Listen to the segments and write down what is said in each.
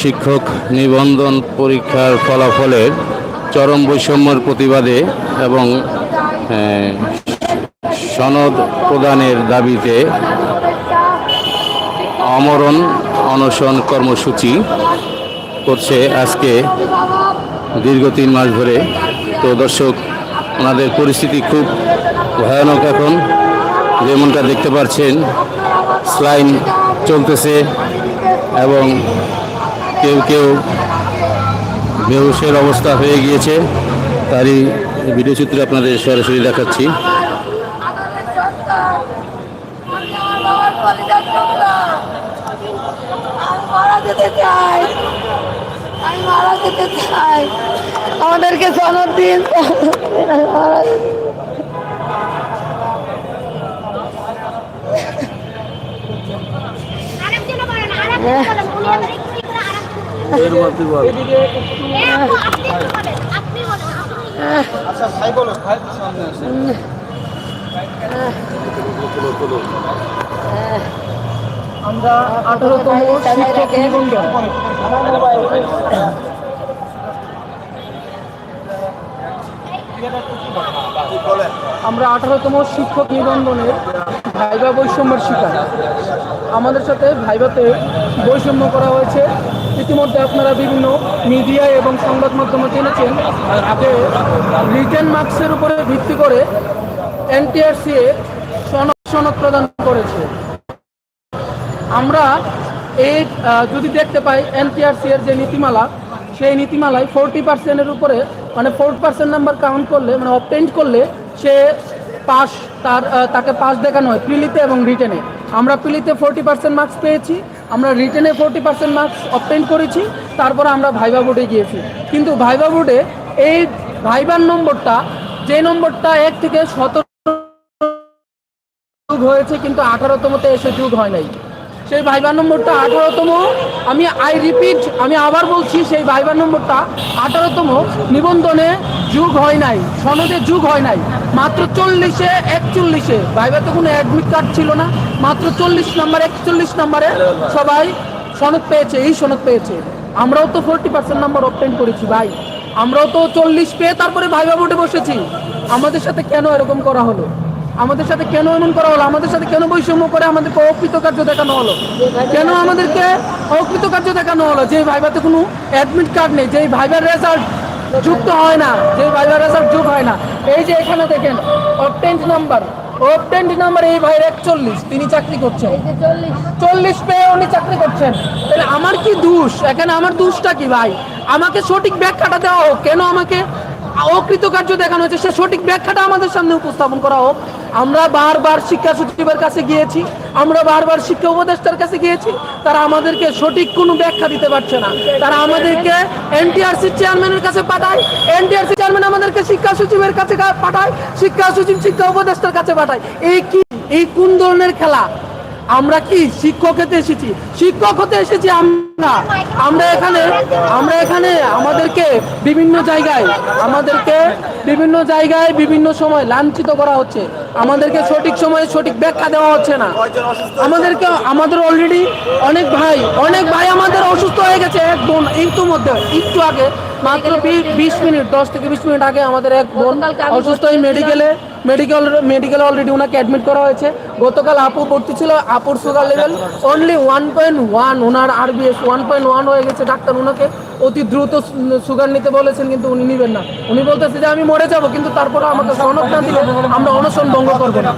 শিক্ষক নিবন্ধন পরীক্ষার ফলাফলের চরম বৈষম্যের প্রতিবাদে এবং সনদ প্রদানের দাবিতে আমরণ অনশন কর্মসূচি করছে আজকে দীর্ঘ তিন মাস ধরে। তো দর্শক, ওনাদের পরিস্থিতি খুব ভয়ানক এখন। যেমনটা দেখতে পাচ্ছেন স্লাইন চলতেছে এবং কেউ কেউ বেহুশের অবস্থা হয়ে গিয়েছে, তারই ভিডিও চিত্র আপনাদের সরাসরি দেখাচ্ছি। আমাদেরকে সনদ দিন। আমরা আঠারোতম আমরা আঠারোতম শিক্ষক নিবন্ধনের ভাইবা বৈষম্যের শিকার। আমাদের সাথে ভাইবাতে বৈষম্য করা হয়েছে। ইতিমধ্যে আপনারা বিভিন্ন মিডিয়ায় এবং সংবাদ মাধ্যমে জেনেছেন আগে রিটেন মার্কসের উপরে ভিত্তি করে এনটিআরসি সনদ সনদ প্রদান করেছে। আমরা এই যদি দেখতে পাই এনটিআরসি এর যে নীতিমালা, সেই নীতিমালায় ফোরটি পার্সেন্টের উপরে মানে ফোর পার্সেন্ট নাম্বার কাউন্ট করলে মানে অবটেন্ট করলে সে পাস, তার তাকে পাস দেখানো হয়, প্রিলিতে এবং রিটেনে। আমরা প্রিলিতে ফোরটি পার্সেন্ট মার্কস পেয়েছি আমরা রিটেনে ফোরটি পার্সেন্ট মার্কস অবটেন করেছি, তারপরে আমরা ভাইবা বোর্ডে গিয়েছি। কিন্তু ভাইবা বোর্ডে এই ভাইবার নম্বরটা, যে নম্বরটা এক থেকে সতেরো যুগ হয়েছে, কিন্তু আঠারোতমতে এসে যুগ হয় নাই। সেই ভাইবার নম্বরটা আঠারোতম। আমি আই রিপিট আমি আবার বলছি, সেই ভাইবার নম্বরটা আঠারোতম। নিবন্ধনে যুগ হয় নাই, সনদে যুগ হয় নাই। মাত্র চল্লিশে একচল্লিশে। ভাইবাতে কোনো অ্যাডমিট কার্ড ছিল না। মাত্র চল্লিশ নাম্বার, একচল্লিশ নাম্বারে সবাই সনদ পেয়েছে, এই সনদ পেয়েছে। আমরাও তো ফোরটি পার্সেন্ট নাম্বার অবটেন করেছি, ভাই। আমরাও তো চল্লিশ পেয়ে তারপরে ভাইবা বোর্ডে বসেছি। আমাদের সাথে কেন এরকম করা হলো? আমাদের সাথে কেন এমন করা হলো? আমাদের সাথে কেন বৈষম্য করে আমাদেরকে অকৃতকার্য দেখানো হলো? কেন আমাদেরকে অকৃতকার্য দেখানো হলো? যে ভাইবাতে কোনো অ্যাডমিট কার্ড নেই যেই ভাইবার রেজাল্ট যুক্ত হয় না যে ভাইবার রেজাল্ট যোগ হয় না। এই যে এখানে দেখেন অবটেন্ট নাম্বার অবটেন্ট নাম্বার এই ভাইয়ের একচল্লিশ তিনি চাকরি করছেন। চল্লিশ। পেয়ে উনি চাকরি করছেন। তাহলে আমার কি দোষ? এখানে আমার দোষটা কি ভাই? আমাকে সঠিক ব্যাখ্যাটা দেওয়া হোক। কেন আমাকে অকৃতকার্য দেখানো হয়েছে? সে সঠিক ব্যাখ্যাটা আমাদের সামনে উপস্থাপন করা হোক। আমরা বারবার শিক্ষা সচিবের কাছে গিয়েছি, আমরা বারবার শিক্ষা উপদেষ্টার কাছে গিয়েছি, তারা আমাদেরকে সঠিক কোনো ব্যাখ্যা দিতে পারছে না। তারা আমাদেরকে এনটিআরসি চেয়ারম্যানের কাছে পাঠায়, এনটিআরসি চেয়ারম্যান আমাদেরকে শিক্ষা সচিবের কাছে পাঠায়, শিক্ষা সচিব, শিক্ষা উপদেষ্টার কাছে পাঠায়। এই কি? এই কোন ধরনের খেলা? আমরা কি শিক্ষক হতে এসেছি? শিক্ষক হতে এসেছি আমরা। আমরা এখানে আমরা এখানে আমাদেরকে বিভিন্ন জায়গায়, আমাদেরকে বিভিন্ন জায়গায় বিভিন্ন সময় লাঞ্ছিত করা হচ্ছে। আমাদেরকে সঠিক সময়ে সঠিক ব্যাখ্যা দেওয়া হচ্ছে না। আমাদেরকে, আমাদের অলরেডি অনেক ভাই অনেক ভাই আমাদের অসুস্থ হয়ে গেছে এক বোন ইতিমধ্যে একটু আগে। মাত্র বিশ মিনিট দশ থেকে বিশ মিনিট আগে আমাদের এক বোন অসুস্থ হয়ে মেডিকেলে মেডিকেল মেডিকেলে অলরেডি ওনাকে অ্যাডমিট করা হয়েছে। গতকাল আপু ভর্তি ছিল আপুর sugar level only one point one ওনার আরবিএস ওয়ান পয়েন্ট ওয়ান হয়ে গেছে। ডাক্তার ওনাকে অতি দ্রুত সুগার নিতে বলেছেন কিন্তু উনি নেবেন না। উনি বলতেছে যে আমি মরে যাব কিন্তু তারপরে আমাকে সনদ না দিলে আমরা অনশন ভঙ্গ করব না।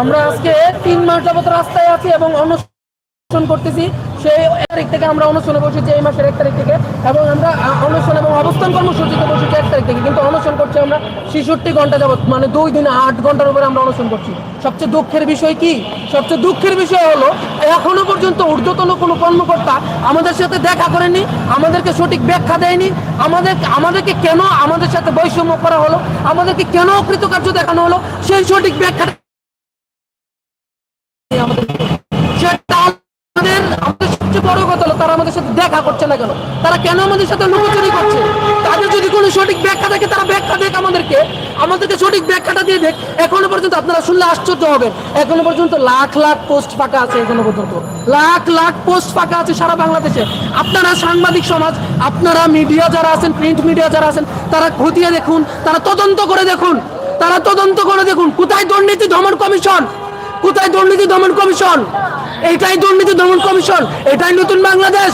আমরা আজকে তিন মাস যাবত রাস্তায় আছি এবং অনশন করতেছি। সেই তারিখ থেকে আমরা অনশনে বসেছি, এই মাসের এক তারিখ থেকে। এবং আমরা অনশন এবং অবস্থান কর্মসূচিতে বসেছি এক তারিখ থেকে। কিন্তু অনশন করছি আমরা ছেষট্টি ঘণ্টা যাবত মানে দুই দিনে আট ঘণ্টার উপরে আমরা অনশন করছি। সবচেয়ে দুঃখের বিষয় কি? সবচেয়ে দুঃখের বিষয় হলো, এখনও পর্যন্ত ঊর্ধ্বতন কোনো কর্মকর্তা আমাদের সাথে দেখা করেনি, আমাদেরকে সঠিক ব্যাখ্যা দেয়নি, আমাদের, আমাদেরকে কেন আমাদের সাথে বৈষম্য করা হলো, আমাদেরকে কেন অকৃতকার্য দেখানো হলো, সেই সঠিক ব্যাখ্যা আমাদের সেটা আমাদের আমাদের সবচেয়ে বড় কথা হলো, তারা আমাদের সাথে দেখা করছে না কেন? তারা কেন আমাদের সাথে লুকোচুরি করছে? তাদের যদি কোনো সঠিক ব্যাখ্যা থাকে, তারা ব্যাখ্যা দেখ আমাদেরকে। আমাদেরকে সঠিক ব্যাখ্যাটা দিয়ে দেখ। এখনও পর্যন্ত আপনারা শুনলে আশ্চর্য হবেন। এখনও পর্যন্ত লাখ লাখ পোস্ট ফাঁকা আছে এখনও পর্যন্ত। লাখ লাখ পোস্ট ফাঁকা আছে সারা বাংলাদেশে। আপনারা সাংবাদিক সমাজ, আপনারা মিডিয়া যারা আছেন প্রিন্ট মিডিয়া যারা আছেন, তারা খতিয়ে দেখুন, তারা তদন্ত করে দেখুন। তারা তদন্ত করে দেখুন। কোথায় দুর্নীতি দমন কমিশন? কোথায় দুর্নীতি দমন কমিশন? এটাই দুর্নীতি দমন কমিশন, এটাই নতুন বাংলাদেশ।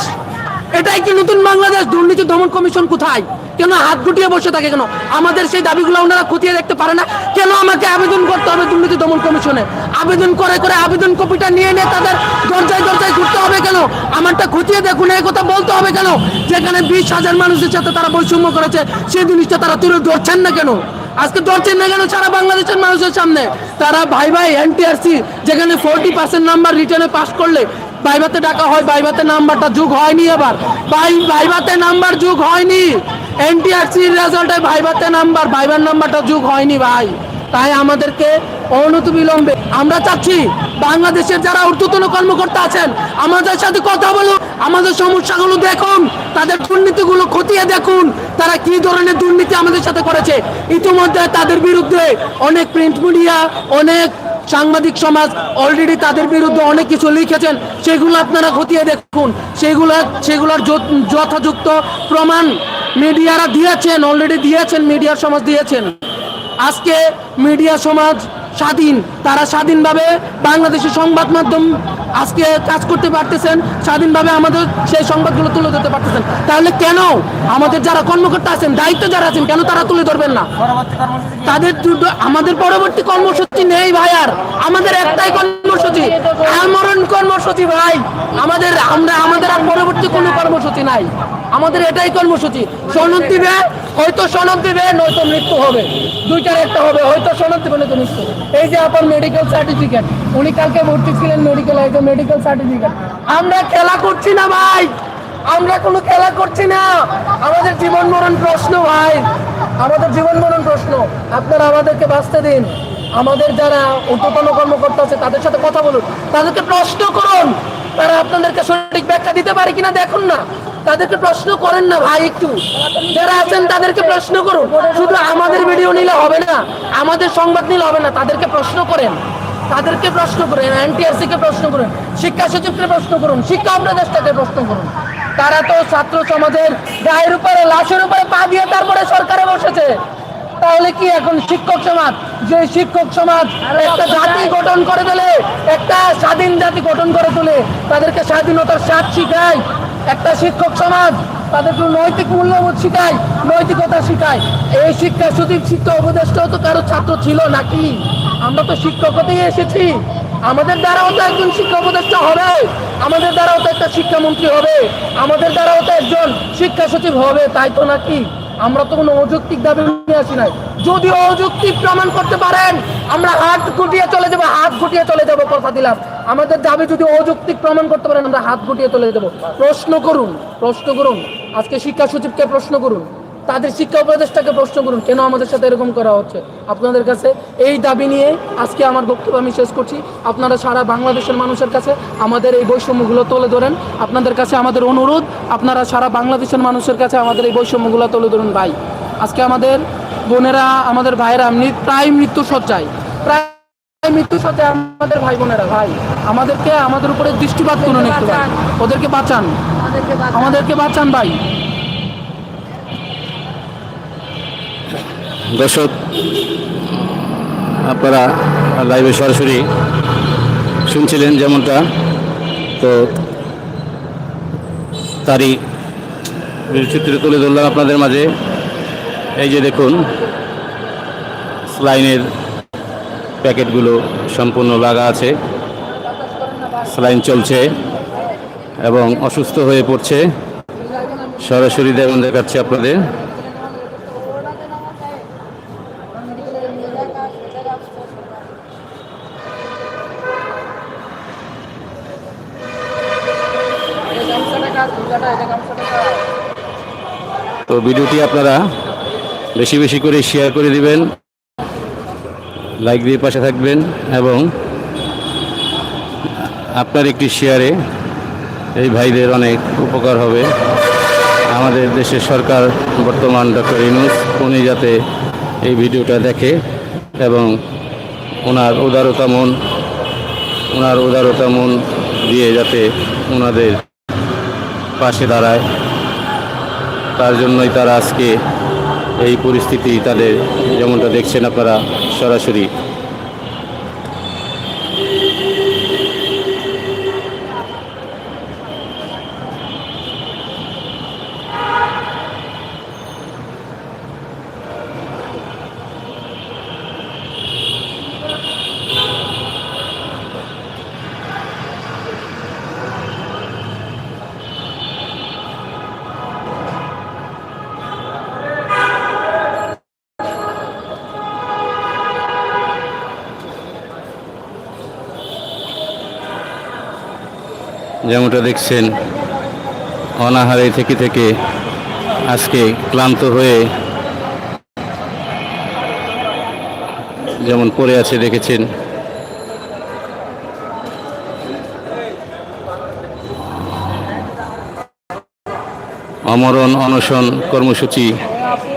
এটাই কি নতুন বাংলাদেশ? দুর্নীতি দমন কমিশন কোথায়? কেন হাত গুটিয়ে বসে থাকে কেন? আমাদের সেই দাবিগুলো ওনারা খতিয়ে দেখতে পারে না। কেন আমাকে আবেদন করতে হবে দুর্নীতি দমন কমিশনে? আবেদন করে করে আবেদন কপিটা নিয়ে নিয়ে তাদের দরজায় দরজায় ঘুরতে হবে কেন? আমারটা খতিয়ে দেখুন, এই কথা বলতে হবে কেন? যেখানে বিশ হাজার মানুষের সাথে তারা বৈষম্য করেছে, সেই জিনিসটা তারা তুলে ধরছেন না কেন? আজকে ধরছেন না কেন সারা বাংলাদেশের মানুষের সামনে? তারা ভাই ভাই এনটিআরসি যেখানে ফোরটি পার্সেন্ট নাম্বার রিটার্নে পাস করলে ভাইভাতে ডাকা হয় ভাইভাতে নাম্বারটা যোগ হয়নি এবার। ভাই ভাইভাতে নাম্বার যোগ হয়নি। এনটিআরসি রেজাল্টে ভাইভাতে নাম্বার ভাইবার নাম্বারটা যোগ হয়নি ভাই। তাই আমাদেরকে অনতি বিলম্বে, আমরা চাচ্ছি বাংলাদেশের যারা ঊর্ধ্বতন কর্মকর্তা আছেন, আমাদের সাথে কথা বলুন, আমাদের সমস্যাগুলো দেখুন, তাদের দুর্নীতিগুলো খতিয়ে দেখুন, তারা কি ধরনের দুর্নীতি আমাদের সাথে করেছে। ইতিমধ্যে তাদের বিরুদ্ধে অনেক প্রিন্ট মিডিয়া অনেক সাংবাদিক সমাজ অলরেডি তাদের বিরুদ্ধে অনেক কিছু লিখেছেন, সেগুলো আপনারা খতিয়ে দেখুন। সেগুলো, সেগুলোর যথ- যথাযুক্ত প্রমাণ মিডিয়ারা দিয়েছেন অলরেডি দিয়েছেন মিডিয়ার সমাজ দিয়েছেন। আজকে মিডিয়া সমাজ স্বাধীন, তারা স্বাধীনভাবে বাংলাদেশের সংবাদ মাধ্যম আজকে কাজ করতে পারতেছেন স্বাধীনভাবে আমাদের সেই সংবাদগুলো তুলে ধরতে পারতেছেন। তাহলে কেন আমাদের যারা কর্মকর্তা আছেন দায়িত্ব যারা আছেন কেন তারা তুলে ধরবেন না? তাদের আমাদের পরবর্তী কর্মসূচি নেই ভাই আর। আমাদের একটাই কর্মসূচি আমরণ কর্মসূচি ভাই। আমাদের আমরা আমাদের আর পরবর্তী কোনো কর্মসূচি নাই। আমাদের এটাই কর্মসূচি। সনদ দিবে হয়তো সনদ দিবে নয়তো মৃত্যু হবে। দুইটার একটা হবে হয়তো সনদ দিবে নয়তো মৃত্যু এই যে আপনার মেডিকেল সার্টিফিকেট উনি কালকে ভর্তি ছিলেন মেডিকেল যে মেডিকেল সার্টিফিকেট আমরা খেলা করছি না ভাই। আমরা কোনো খেলা করছি না। আমাদের জীবন মরণ প্রশ্ন ভাই। আমাদের জীবন মরণ প্রশ্ন। আপনারা আমাদেরকে বাঁচতে দিন। আমাদের যারা ঊর্ধ্বতন কর্মকর্তা আছে, তাদের সাথে কথা বলুন। তাদেরকে প্রশ্ন করুন। তারা আপনাদেরকে সঠিক ব্যাখ্যা দিতে পারে কিনা দেখুন না। তাদেরকে প্রশ্ন করেন না ভাই একটু। যারা আছেন, তাদেরকে প্রশ্ন করুন। শুধু আমাদের ভিডিও নিলে হবে না। আমাদের সংবাদ নিলে হবে না। তাদেরকে প্রশ্ন করেন। তাদেরকে প্রশ্ন করেন এনটিআরসি কে প্রশ্ন করুন শিক্ষা সচিবকে প্রশ্ন করুন শিক্ষা উপদেষ্টাকে প্রশ্ন করুন। তারা তো ছাত্র সমাজের গায়ের উপরে লাশের উপরে পা দিয়ে তারপরে সরকারে বসেছে। তাহলে কি এখন শিক্ষক সমাজ যে শিক্ষক সমাজ একটা জাতি গঠন করে তোলে একটা স্বাধীন জাতি গঠন করে তোলে তাদেরকে স্বাধীনতার স্বাদ শিখায়। একটা শিক্ষক সমাজ তাদেরকে নৈতিক মূল্যবোধ শিখায় নৈতিকতা শিখায়। এই শিক্ষা সচিব শিক্ষা উপদেষ্টাও তো কারও ছাত্র ছিল নাকি? আমরা তো শিক্ষকতেই এসেছি। আমাদের দ্বারাও তো একজন শিক্ষা উপদেষ্টা হবে। আমাদের দ্বারাও তো একটা শিক্ষামন্ত্রী হবে। আমাদের দ্বারাও তো একজন শিক্ষা সচিব হবে, তাই তো নাকি? আমরা তো কোনো অযৌক্তিক দাবি নিয়ে আসি নাই। যদি অযৌক্তিক প্রমাণ করতে পারেন, আমরা হাত গুটিয়ে চলে যাব, হাত গুটিয়ে চলে যাব কথা দিলাম। আমাদের দাবি যদি অযৌক্তিক প্রমাণ করতে পারেন, আমরা হাত গুটিয়ে চলে যাব। প্রশ্ন করুন প্রশ্ন করুন। আজকে শিক্ষা সচিবকে প্রশ্ন করুন। তাদের শিক্ষা উপদেষ্টাকে প্রশ্ন করুন, কেন আমাদের সাথে এরকম করা হচ্ছে? আপনাদের কাছে এই দাবি নিয়ে আজকে আমার বক্তব্য আমি শেষ করছি। আপনারা সারা বাংলাদেশের মানুষের কাছে আমাদের এই বৈষম্যগুলো তুলে ধরেন। আপনাদের কাছে আমাদের অনুরোধ, আপনারা সারা বাংলাদেশের মানুষের কাছে আমাদের এই বৈষম্যগুলো তুলে ধরুন, ভাই। আজকে আমাদের বোনেরা, আমাদের ভাইয়েরা প্রায় মৃত্যু সজ্জায় প্রায় মৃত্যু সজ্জায় আমাদের ভাই বোনেরা, ভাই। আমাদেরকে, আমাদের উপরে দৃষ্টিপাত করুন একটু ওদেরকে বাঁচান। আমাদেরকে বাঁচান, ভাই। দর্শক, আপনারা লাইভে সরাসরি শুনছিলেন যেমনটা, তো তারই চিত্র তুলে ধরলাম আপনাদের মাঝে। এই যে দেখুন স্লাইনের প্যাকেটগুলো সম্পূর্ণ লাগা আছে। স্লাইন চলছে এবং অসুস্থ হয়ে পড়ছে। সরাসরি দেখুন দেখাচ্ছে আপনাদের। তো ভিডিওটি আপনারা বেশি বেশি করে শেয়ার করে দিবেন লাইক দিয়ে পাশে থাকবেন এবং আপনার একটি শেয়ারে এই ভাইদের অনেক উপকার হবে। আমাদের দেশের সরকার বর্তমান ডক্টর ইনুস উনি যাতে এই ভিডিওটা দেখে এবং ওনার উদারতা মন ওনার উদারতা মন দিয়ে যাতে ওনাদের পাশে দাঁড়ায়। তার জন্যই তারা আজকে এই পরিস্থিতি তাদের যেমনটা দেখছেন আপনারা সরাসরি। যেমনটা দেখছেন, অনাহারে থেকে থেকে আজকে ক্লান্ত হয়ে যেমন পড়ে আছে দেখেছেন। অমরণ অনশন কর্মসূচি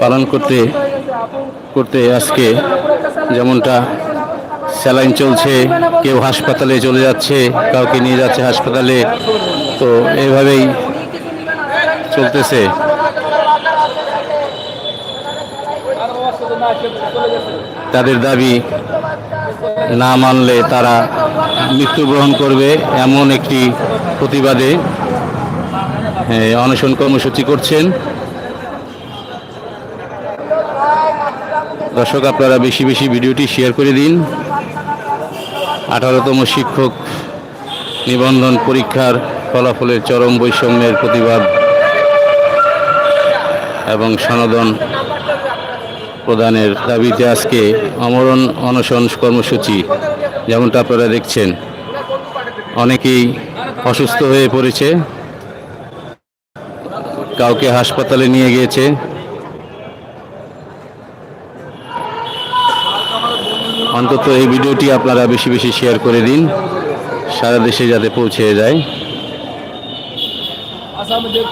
পালন করতে করতে আজকে যেমনটা স্যালাইন চলছে, কেউ হাসপাতালে চলে যাচ্ছে, কাউকে নিয়ে যাচ্ছে হাসপাতালে। তো এভাবেই চলতেছে। তাদের দাবি, না মানলে তারা মৃত্যুগ্রহণ করবে, এমন একটি প্রতিবাদে অনশন কর্মসূচি করছেন। দর্শক, আপনারা বেশি বেশি ভিডিওটি শেয়ার করে দিন। আঠারোতম শিক্ষক নিবন্ধন পরীক্ষার ফলাফলের চরম বৈষম্যের প্রতিবাদ এবং সনদন প্রদানের দাবিতে আজকে অমরণ অনশন কর্মসূচি, যেমনটা আপনারা দেখছেন। অনেকেই অসুস্থ হয়ে পড়েছে, কাউকে হাসপাতালে নিয়ে গিয়েছে। অন্তত এই ভিডিওটি আপনারা বেশি বেশি শেয়ার করে দিন। সারা দেশে যাতে পৌঁছে যায়। আপনাদের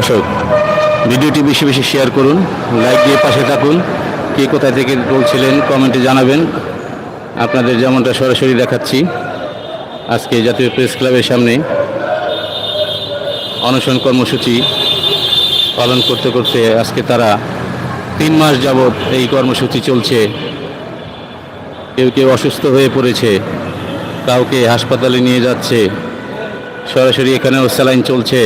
দর্শক, ভিডিওটি বেশি বেশি শেয়ার করুন লাইক দিয়ে পাশে থাকুন, কে কোথায় থেকে বলছিলেন কমেন্টে জানাবেন। আপনাদের যেমনটা সরাসরি দেখাচ্ছি, আজকে জাতীয় প্রেস ক্লাবের সামনে অনশন কর্মসূচি পালন করতে করতে আজকে তারা তিন মাস যাবৎ এই কর্মসূচি চলছে। কেউ কেউ অসুস্থ হয়ে পড়েছে, কাউকে হাসপাতালে নিয়ে যাচ্ছে, সরাসরি এখানেও স্যালাইন চলছে।